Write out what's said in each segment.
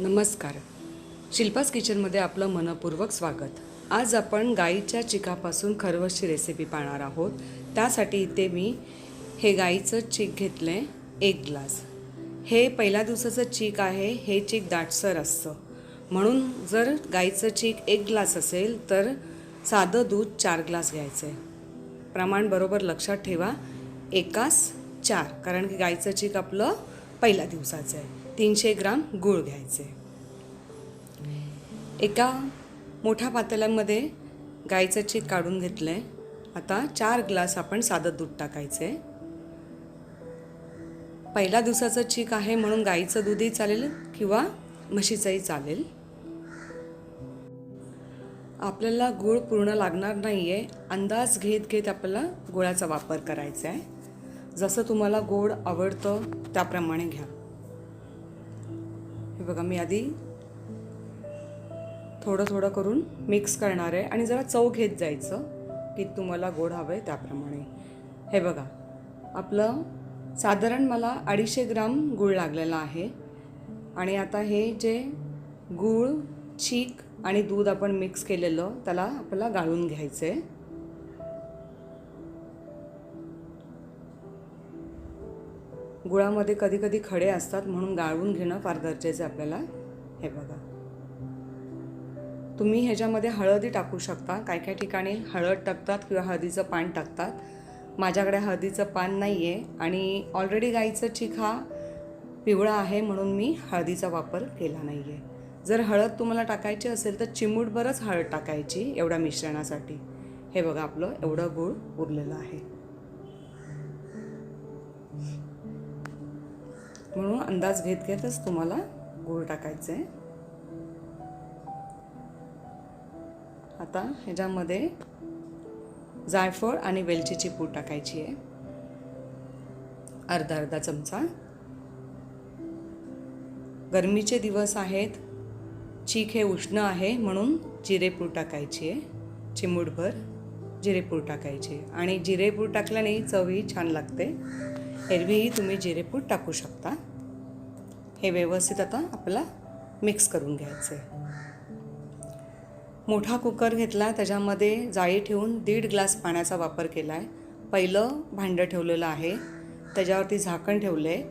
नमस्कार. शिल्पास किचनमध्ये आपलं मनपूर्वक स्वागत. आज आपण गाईच्या चिकापासून खरवसची रेसिपी पाहणार आहोत. त्यासाठी इथे मी हे गाईचं चीक घेतलं आहे एक ग्लास. हे पहिल्या दिवसाचं चीक आहे हे चीक दाटसर असतं. म्हणून जर गाईचं चीक एक ग्लास असेल तर साधं दूध चार ग्लास घ्यायचं आहे प्रमाण बरोबर लक्षात ठेवा. एकास चार कारण की गाईचं चीक आपलं पहिल्या दिवसाचं आहे. तीनशे ग्राम गूळ घ्यायचे. एका मोठ्या पातेल्यामध्ये गाईचं चीक काढून घेतलं आहे आता चार ग्लास आपण साधं दूध टाकायचं. आहे पहिल्या दिवसाचं चीक आहे म्हणून गाईचं दूधही चालेल किंवा म्हशीचंही चालेल. आपल्याला गूळ पूर्ण लागणार नाही आहे अंदाज घेत घेत आपल्याला गुळाचा वापर करायचा आहे जसं तुम्हाला गोड आवडतं त्याप्रमाणे घ्या. बघा मी आधी थोडं थोडं करून मिक्स करणार आहे. आणि जरा चव घेत जायचं की तुम्हाला गोड हवं आहे त्याप्रमाणे. हे बघा आपलं साधारण मला अडीचशे ग्राम गूळ लागलेला आहे. आणि आता हे जे गूळ चीक आणि दूध आपण मिक्स केलेलं त्याला आपल्याला गाळून घ्यायचं आहे गुळामध्ये कधी कधी खडे असतात म्हणून गाळून घेणं फार गरजेचं आहे आपल्याला. हे बघा. तुम्ही ह्याच्यामध्ये हळदी टाकू शकता. काय काय ठिकाणी हळद टाकतात किंवा हळदीचं पान टाकतात. माझ्याकडे हळदीचं पान नाही आहे आणि ऑलरेडी गाईचं चीक हा पिवळा आहे म्हणून मी हळदीचा वापर केला नाही आहे जर हळद तुम्हाला टाकायची असेल तर चिमूटभरच हळद टाकायची एवढ्या मिश्रणासाठी. हे बघा आपलं एवढं गूळ उरलेलं आहे. म्हणून अंदाज घेत घेतच तुम्हाला गूळ टाकायचं. आहे आता ह्याच्यामध्ये जायफळ आणि वेलचीची पूड टाकायची आहे. अर्धा अर्धा चमचा. गरमीचे दिवस आहेत. चीक हे उष्ण आहे म्हणून जिरेपूड टाकायची आहे. चिमूटभर जिरेपूड टाकायची आणि जिरेपूड टाकल्याने चवही छान लागते. एरवीही तुम्ही जिरेपूड टाकू शकता. हे व्यवस्थित आता आपला मिक्स करून घ्यायचं. आहे मोठा कुकर घेतला त्याच्यामध्ये जाळी ठेवून दीड ग्लास पाण्याचा वापर केला आहे पहिलं भांडं ठेवलेलं आहे. त्याच्यावरती झाकण ठेवलं. आहे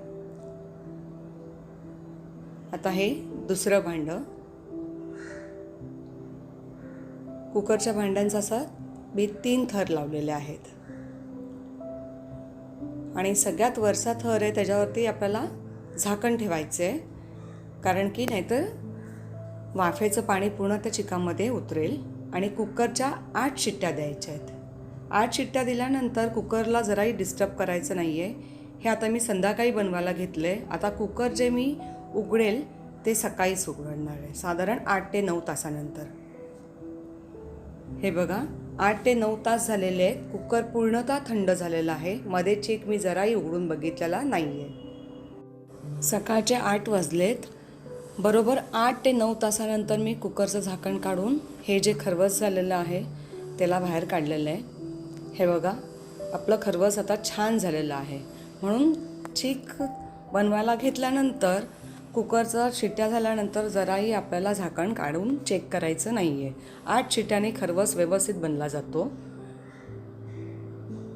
आता हे दुसरं भांडं. कुकरच्या भांड्यांचा असा मी तीन थर लावलेले आहेत. आणि सगळ्यात वरचा थर आहे त्याच्यावरती आपल्याला झाकण ठेवायचं आहे. कारण की नाहीतर वाफेचं पाणी पूर्ण त्या चिकामध्ये उतरेल आणि कुकरच्या आठ शिट्ट्या द्यायच्या आहेत. आठ शिट्ट्या दिल्यानंतर कुकरला जराही डिस्टर्ब करायचं नाही आहे हे आता मी संध्याकाळी बनवायला घेतलं आहे आता कुकर जे मी उघडेल ते सकाळीच उघडणार आहे. साधारण आठ ते नऊ तासानंतर. हे बघा. आठ ते नऊ तास झालेले आहेत. कुकर पूर्णतः थंड झालेला आहे. मध्ये चेक मी जराही उघडून बघितलेला नाही आहे सकाळचे आठ वाजलेत. बरोबर आठ ते नऊ तासानंतर मी कुकरचं झाकण काढून हे जे खरवस झालेलं आहे त्याला बाहेर काढलेलं आहे. हे बघा आपलं खरवस आता छान झालेलं आहे. म्हणून चीक बनवायला घेतल्यानंतर कुकरचं शिट्ट्या झाल्यानंतर जराही आपल्याला झाकण काढून चेक करायचं नाही आहे आठ शिट्ट्याने खरवस व्यवस्थित बनला जातो.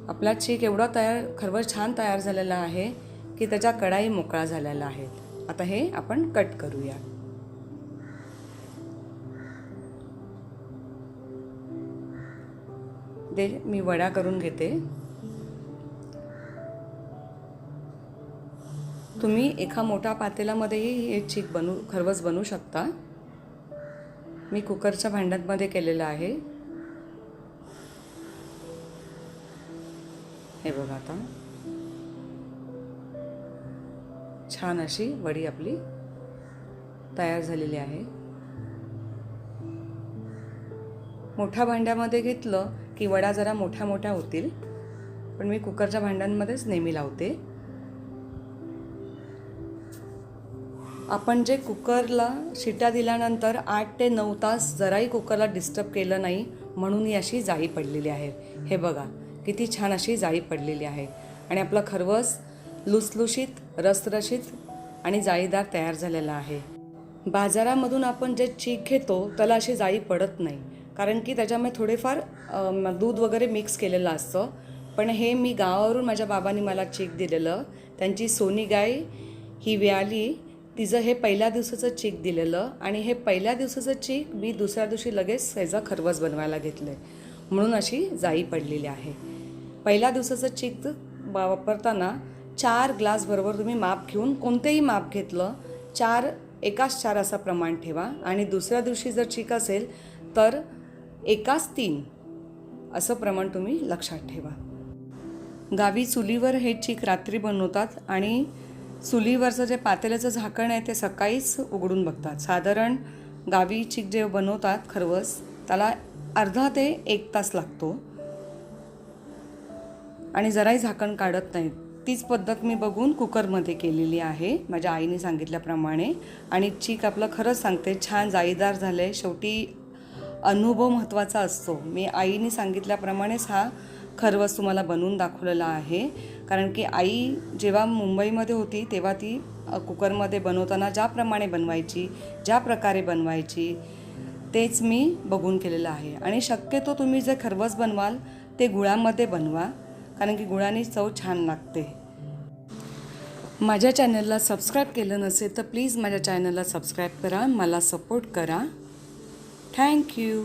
आपला चीक एवढा तयार खरवस छान तयार झालेला आहे की त्याच्या कढाई मोकळा झालेला आहे. आता हे आपण कट करूया. दे मी वड्या करून घेते. तुम्ही एका मोठ्या पातेल्यामध्येही हे चीक बनू खरवस बनवू शकता. मी कुकरच्या भांड्यांमध्ये केलेलं आहे. हे बघा आता. छान अशी वडी आपली तयार झालेली आहे. मोठ्या भांड्यामध्ये घेतलं की वड्या जरा मोठ्या मोठ्या होतील. पण मी कुकरच्या भांड्यांमध्येच नेहमी लावते. आपण जे कुकरला शिट्या दिल्यानंतर आठ ते नऊ तास जराही कुकरला डिस्टर्ब केलं नाही म्हणून ही अशी जाळी पडलेली आहे. हे बघा किती छान अशी जाळी पडलेली आहे. आणि आपलं खरवस लुसलुशीत रसरशीत आणि जाळीदार तयार झालेला आहे. बाजारामधून आपण जे चीक घेतो त्याला अशी जाळी पडत नाही. कारण की त्याच्यामध्ये थोडेफार दूध वगैरे मिक्स केलेलं असतं. पण हे मी गावावरून माझ्या बाबांनी मला चीक दिलेलं. त्यांची सोनी गाय ही व्याली तिचं हे पहिल्या दिवसाचं चीक दिलेलं आणि हे पहिल्या दिवसाचं चीक मी दुसऱ्या दिवशी लगेच ह्याचा खरवस बनवायला घेतलं म्हणून अशी जाई पडलेली आहे. पहिल्या दिवसाचं चीक वापरताना चार ग्लास बरोबर तुम्ही माप घेऊन कोणतेही माप घेतलं चार एकाच चार असं प्रमाण ठेवा आणि दुसऱ्या दिवशी जर चीक असेल तर एकाच तीन असं प्रमाण तुम्ही लक्षात ठेवा. गावी चुलीवर हे चीक रात्री बनवतात आणि चुलीवरचं जे पातेल्याचं झाकण आहे ते सकाळीच उघडून बघतात. साधारण गावी चीक जे बनवतात खरवस त्याला अर्धा ते एक तास लागतो. आणि जराही झाकण काढत नाहीत तीच पद्धत मी बघून कुकरमध्ये केलेली आहे माझ्या आईने सांगितल्याप्रमाणे. आणि चीक आपलं खरंच सांगते छान जाळीदार झालं आहे शेवटी अनुभव महत्त्वाचा असतो. मी आईने सांगितल्याप्रमाणेच हा खरवस तुम्हाला बनवून दाखवलेला आहे. कारण की आई जेव्हा मुंबईमध्ये होती तेव्हा ती कुकरमध्ये बनवताना ज्याप्रमाणे बनवायची ज्या प्रकारे बनवायची तेच मी बघून केलेलं आहे. आणि शक्यतो तुम्ही जे खरवस बनवाल ते गुळामध्ये बनवा कारण की गुळाने चव छान लागते. माझ्या चॅनलला सबस्क्राईब केलं नसेल तर प्लीज माझ्या चॅनलला सबस्क्राईब करा मला सपोर्ट करा. थँक्यू